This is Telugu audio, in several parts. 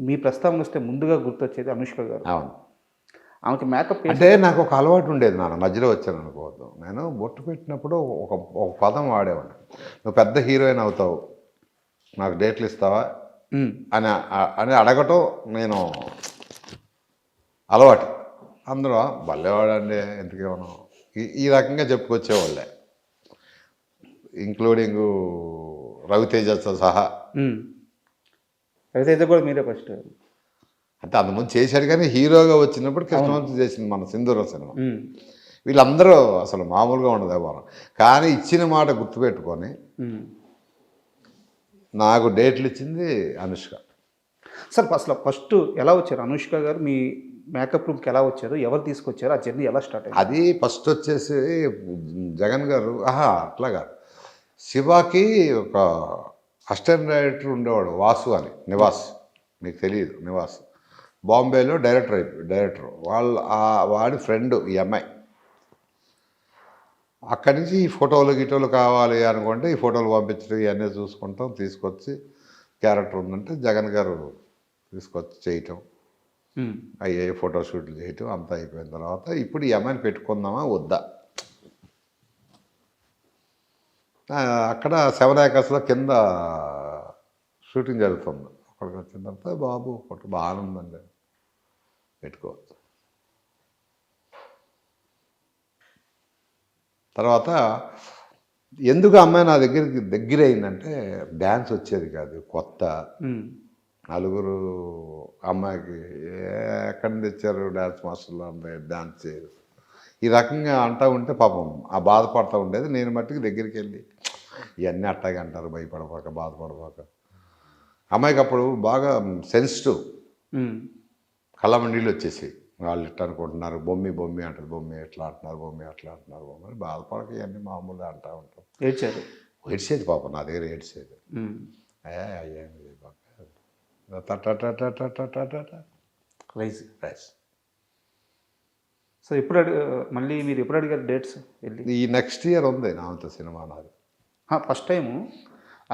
మీ ప్రస్తావన వస్తే ముందుగా గుర్తొచ్చేది అనుష్క గారు. అవును. ఆమెకి మేకప్ అంటే నాకు ఒక అలవాటు ఉండేది నాన్న మధ్యలో వచ్చాను అనుకోవద్దు. నేను బొట్టు పెట్టినప్పుడు ఒక ఒక పదం వాడేవాడిని. నువ్వు పెద్ద హీరోయిన్ అవుతావు నాకు డేట్లు ఇస్తావా? అని అని అడగటం నేను అలవాటు. అందరూ భలేవాడండి ఎందుకేమో ఈ ఈ రకంగా చెప్పుకొచ్చేవాళ్ళే. ఇంక్లూడింగ్ రవితేజతో సహా అయితే కూడా మీరే ఫస్ట్. అంటే అంతకుముందు చేశాడు కానీ హీరోగా వచ్చినప్పుడు కృష్ణవంతు చేసింది మన సింధూర సినిమా. వీళ్ళందరూ అసలు మామూలుగా ఉండదు ఎవరు కానీ ఇచ్చిన మాట గుర్తుపెట్టుకొని నాకు డేట్లు ఇచ్చింది అనుష్క. సార్ అసలు ఫస్ట్ ఎలా వచ్చారు? అనుష్క గారు మీ మేకప్ రూమ్కి ఎలా వచ్చారు? ఎవరు తీసుకొచ్చారు? ఆ జర్నీ ఎలా స్టార్ట్ అయింది? అది ఫస్ట్ వచ్చేసి జగన్ గారు ఆహా అట్లాగా శివాకి ఒక అసిస్టెంట్ డైరెక్టర్ ఉండేవాడు వాసు అని నివాస్. మీకు తెలియదు నివాస్. బాంబేలో డైరెక్టర్ అయిపోయి డైరెక్టర్. వాళ్ళ వాడి ఫ్రెండ్ ఈ అమ్మాయి. అక్కడి నుంచి ఈ ఫోటోలు గిటోలు కావాలి అనుకుంటే ఈ ఫోటోలు పంపించడం ఇవన్నీ చూసుకుంటాం తీసుకొచ్చి క్యారెక్టర్ ఉందంటే జగన్ గారు తీసుకొచ్చి చేయటం. అయ్యే ఫోటో షూట్లు చేయటం అంతా అయిపోయిన తర్వాత ఇప్పుడు ఈ అమ్మాయిని పెట్టుకుందామా వద్దా ఆ, అక్కడ సెవెన్ ఏకర్స్లో కింద షూటింగ్ జరుగుతుంది. అక్కడికి వచ్చిన తర్వాత బాబు ఫోటో బాగానే ఉందండి పెట్టుకోవచ్చు. తర్వాత ఎందుకు అమ్మాయి నా దగ్గరికి దగ్గర అయిందంటే డ్యాన్స్ వచ్చేది కాదు కొత్త. నలుగురు అమ్మాయికి "ఏ- ఎక్కడి నుంచి తెచ్చారు డ్యాన్స్ మాస్టర్లు అంటే డ్యాన్స్ చేయరు. ఈ రకంగా అంటా ఉంటే పాపం ఆ బాధపడతా ఉండేది. నేను మట్టుకు దగ్గరికి వెళ్ళి ఇవన్నీ అట్టాగే అంటారు భయపడబాక బాధపడబాక. అమ్మాయికి అప్పుడు బాగా సెన్సిటివ్. మ్మ్. కళ్ళ నీళ్ళు వచ్చేసి వాళ్ళు ఇట్లా అనుకుంటున్నారు? బొమ్మి బొమ్మి అంటారు బొమ్మి ఎట్లా అంటున్నారు బొమ్మి ఎట్లా అంటున్నారు బొమ్మి అని బాధపడక ఇవన్నీ మామూలుగా అంటూ ఉంటాం. ఏడ్చారు ఏడ్చేది పాపం నా దగ్గర ఏడ్చేది. అయ్యా అయ్యా రైజ్ రైస్ సో ఎప్పుడు అడి మళ్ళీ మీరు ఎప్పుడు అడిగారు డేట్స్ వెళ్ళి? ఈ నెక్స్ట్ ఇయర్ ఉంది నాంత సినిమా నాది. ఫస్ట్ టైము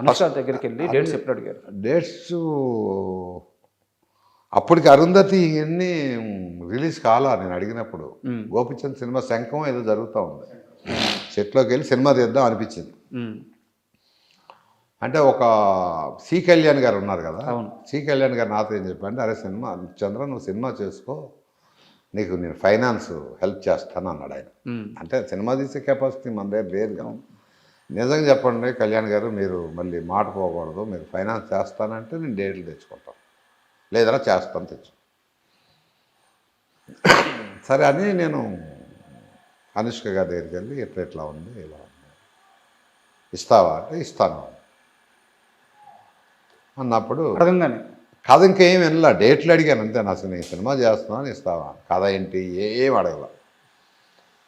అనుష్క దగ్గరికి వెళ్ళి డేట్స్ ఎప్పుడు అడిగారు? డేట్స్ అప్పటికి అరుంధతి ఇవన్నీ రిలీజ్ కాలా నేను అడిగినప్పుడు. గోపిచంద్ సినిమా శంఖం ఏదో జరుగుతూ ఉంది. సెట్లోకి వెళ్ళి సినిమా తీద్దాం అనిపించింది. అంటే ఒక సి కళ్యాణ్ గారు ఉన్నారు కదా. సి కళ్యాణ్ గారు నాతో ఏం చెప్పండి అరే సినిమా చంద్ర నువ్వు సినిమా చేసుకో నీకు నేను ఫైనాన్స్ హెల్ప్ చేస్తాను అన్నాడు ఆయన. అంటే సినిమా తీసే కెపాసిటీ మన దగ్గర లేదు కదా. నిజంగా చెప్పండి కళ్యాణ్ గారు మీరు మళ్ళీ మాట పోకూడదు మీరు ఫైనాన్స్ చేస్తానంటే నేను డేట్లు తెచ్చుకుంటాను. లేదరా చేస్తాను తెచ్చు. సరే అని నేను అనుష్క గారి దగ్గరికి వెళ్ళి ఎట్లా ఎట్లా ఉంది ఇలా ఉంది. ఇస్తావా అంటే ఇస్తాను. అన్నప్పుడు అడగంగానే కథ ఇంకేం వినలా. డేట్లు అడిగాను. అంతే నా నేను సినిమా చేస్తున్నాను ఇస్తావా? కథ ఏంటి? ఏ- అడగల.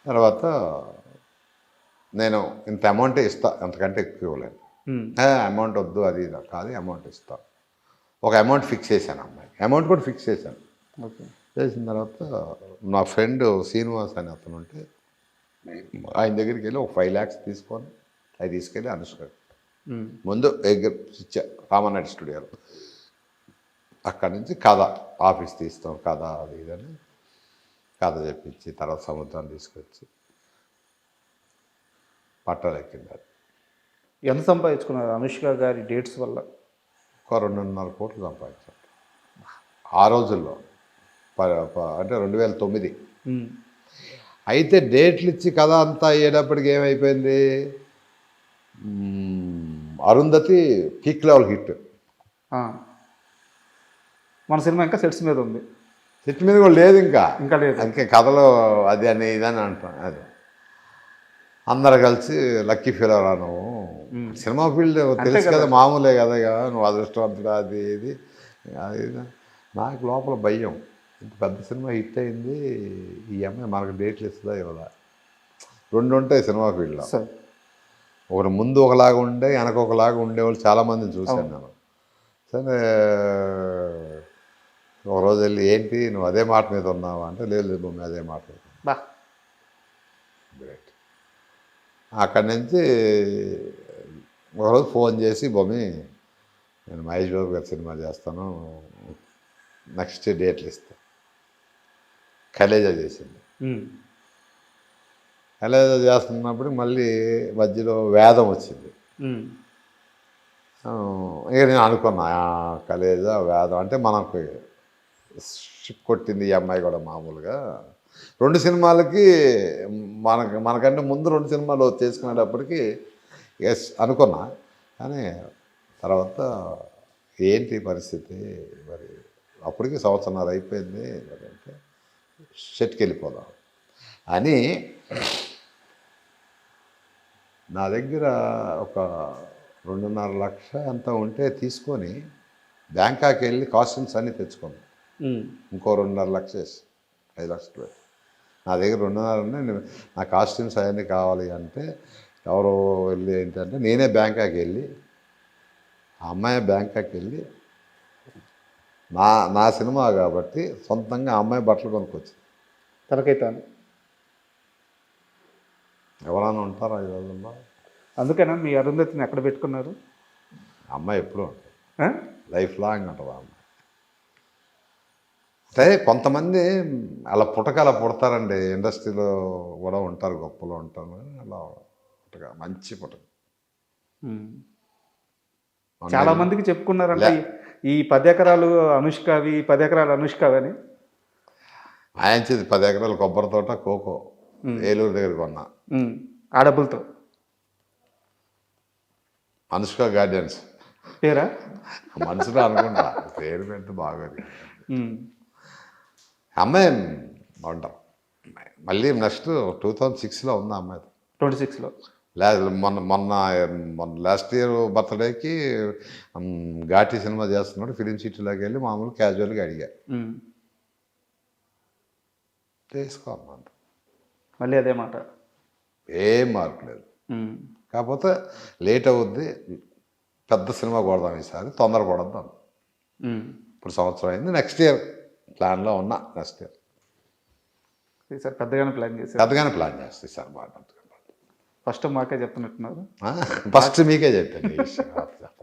తర్వాత నేను ఇంత అమౌంటే ఇస్తా. అంతకంటే ఎక్కువ ఇవ్వలేను. అమౌంట్ వద్దు అది ఇది కాదు అమౌంట్ ఇస్తా. ఒక అమౌంట్ ఫిక్స్ చేశాను అమ్మాయి అమౌంట్ కూడా ఫిక్స్ చేశాను. ఓకే. చేసిన తర్వాత నా ఫ్రెండ్ శ్రీనివాస్ అని అతను ఉంటే ఆయన దగ్గరికి వెళ్ళి ఒక ఫైవ్ ల్యాక్స్ తీసుకొని అవి తీసుకెళ్ళి అనుష్క. ముందు ఎగ్ ఇచ్చా రామనాయుడు స్టూడియోలో. అక్కడి నుంచి కథ ఆఫీస్ తీస్తాం కథ అది ఇదని కథ చెప్పించి తర్వాత సముద్రాన్ని తీసుకొచ్చి పట్టాలు ఎక్కింది అది. ఎంత సంపాదించుకున్నారు అనుష్క గారి డేట్స్ వల్ల? ఒక రెండున్నర కోట్లు సంపాదించాం ఆ రోజుల్లో. అంటే రెండు వేల తొమ్మిది. మ్మ్. అయితే డేట్లు ఇచ్చి కథ అంతా అయ్యేటప్పటికి ఏమైపోయింది? Arundhati kick level hit. మన సినిమా ఇంకా సెట్స్ మీద ఉంది. సెట్ మీద కూడా లేదు ఇంకా. ఇంకా లేదు. అందుకే కథలో అది అని ఇదని అంటాం అది. అందరు కలిసి లక్కీ ఫీల్ అవరా నువ్వు సినిమా ఫీల్డ్ తెలుసు కదా మామూలే కదా ఇక నువ్వు అదృష్టవంతుడు అది ఇది. అది. నాకు లోపల భయం. ఇంత పెద్ద సినిమా హిట్ అయింది ఈ అమ్మాయి మనకు డేట్లు ఇస్తుందా ఇవ్వదా? రెండు ఉంటాయి సినిమా ఫీల్డ్లో. ఒకటి ముందు ఒకలాగా ఉండే వెనక ఒకలాగా ఉండేవాళ్ళు చాలామందిని చూశాను నేను. సరే ఒక రోజు వెళ్ళి ఏంటి? నువ్వు అదే మాట మీద ఉన్నావా? అంటే లేదు లేదు భూమి అదే మాట మీద. ఉన్నా." బా. గ్రేట్ అక్కడి నుంచి ఒకరోజు ఫోన్ చేసి బొమ్మి నేను మహేష్ బాబు గారి సినిమా చేస్తాను. నెక్స్ట్ డేట్లు ఇస్తే. కలేజా చేసింది. కలేజా చేస్తున్నప్పుడు మళ్ళీ మధ్యలో వేదం వచ్చింది. ఇక నేను అనుకున్నా కలేజా వేదం అంటే మనకు షిప్ కొట్టింది ఈ అమ్మాయి కూడా మామూలుగా. రెండు సినిమాలకి మనకు మనకంటే ముందు రెండు సినిమాలు చేసుకునేటప్పటికి ఎస్ అనుకున్నా. కానీ తర్వాత ఏంటి పరిస్థితి? మరి అప్పటికి సంవత్సరాలు అయిపోయింది. మరి అంటే షెట్కి వెళ్ళిపోదాం అని నా దగ్గర ఒక రెండున్నర లక్ష ఎంత ఉంటే తీసుకొని బ్యాంకాక్ వెళ్ళి కాస్ట్యూమ్స్ అన్నీ తెచ్చుకున్నాను ఇంకో రెండున్నర లక్ష వేసి ఐదు లక్షలు పెట్టి. నా దగ్గర రెండున్నర ఉన్నాయి నేను నా కాస్ట్యూమ్స్ అవన్నీ కావాలి అంటే ఎవరో వెళ్ళి ఏంటంటే నేనే బ్యాంకాక్ వెళ్ళి ఆ అమ్మాయి బ్యాంకాక్ వెళ్ళి నా నా సినిమా కాబట్టి సొంతంగా అమ్మాయి బట్టలు కొనుక్కొచ్చింది. తలకైతాను ఎవరైనా ఉంటారా ఈ రోజుల్లో? అందుకేనా మీ అరుంధతిని ఎక్కడ పెట్టుకున్నారు? అమ్మాయి ఎప్పుడూ ఉంటుంది? లైఫ్ లాంగ్ ఉంటుంది అమ్మాయి. అంటే కొంతమంది అలా పుట్టక అలా పుడతారండి. ఇండస్ట్రీలో కూడా ఉంటారు గొప్పలో ఉంటారు. అలా పుట్టక మంచి పుట్టక ఉమ్. చాలా మందికి చెప్పుకున్నారంటే ఈ- పది ఎకరాలు అనుష్కవి ఈ పది ఎకరాలు అనుష్కవి అని ఆయనచేది పది ఎకరాల కొబ్బరి తోట కోకో. ఏలూరు దగ్గర కొన్నా. ఆ డబ్బులతో. అనుష్క గార్డెన్స్. పేరా? మనసులో అనుకుంటా. పేరు బాగోదు. ఉమ్. అమ్మాయి బాగుంటాం. మళ్ళీ నెక్స్ట్ టూ థౌజండ్ సిక్స్లో ఉంది అమ్మాయి ట్వంటీ సిక్స్లో. మొన్న మొన్న మొన్న లాస్ట్ ఇయర్ బర్త్డేకి ఘాటి సినిమా చేస్తున్నాడు. ఫిలిం సిటీలోకి వెళ్ళి మామూలు క్యాజువల్గా అడిగా. చేసుకో అన్నమాట మళ్ళీ అదే మాట. ఏం మార్పు లేదు. కాకపోతే లేట్ అవుద్ది. పెద్ద సినిమా కొడదాం ఈసారి తొందర కొడదాం ఉమ్. ఇప్పుడు సంవత్సరం అయింది. నెక్స్ట్ ఇయర్ ప్లాన్లో ఉన్నా నెక్స్ట్ ఇయర్ ఈసారి పెద్దగానే ప్లాన్ చేశారు పెద్దగానే ప్లాన్ చేస్తాయి సార్ బాగా ఫస్ట్ మాకే చెప్తున్నట్టున్నారు ఫస్ట్ మీకే చెప్పాను ఈ విషయం.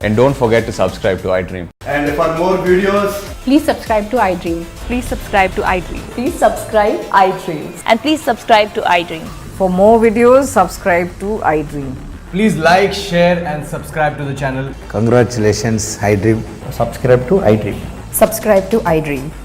And don't forget to subscribe to iDream. And for more videos, Please subscribe to iDream. Please subscribe to iDream. Please subscribe iDream. And please subscribe to iDream. For more videos, subscribe to iDream. please like, share, and subscribe to the channel. Congratulations, iDream. Subscribe to iDream. Subscribe to iDream. So, subscribe to iDream Media. I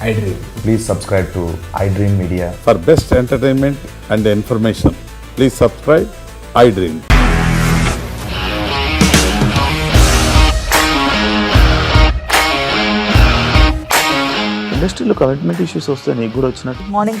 iDream Please subscribe to iDream Media. For best entertainment and information please subscribe iDream ఇండస్ట్రీలో కమిట్మెంట్ ఇష్యూస్ వస్తే నీకు కూడా వచ్చినట్టు. మార్నింగ్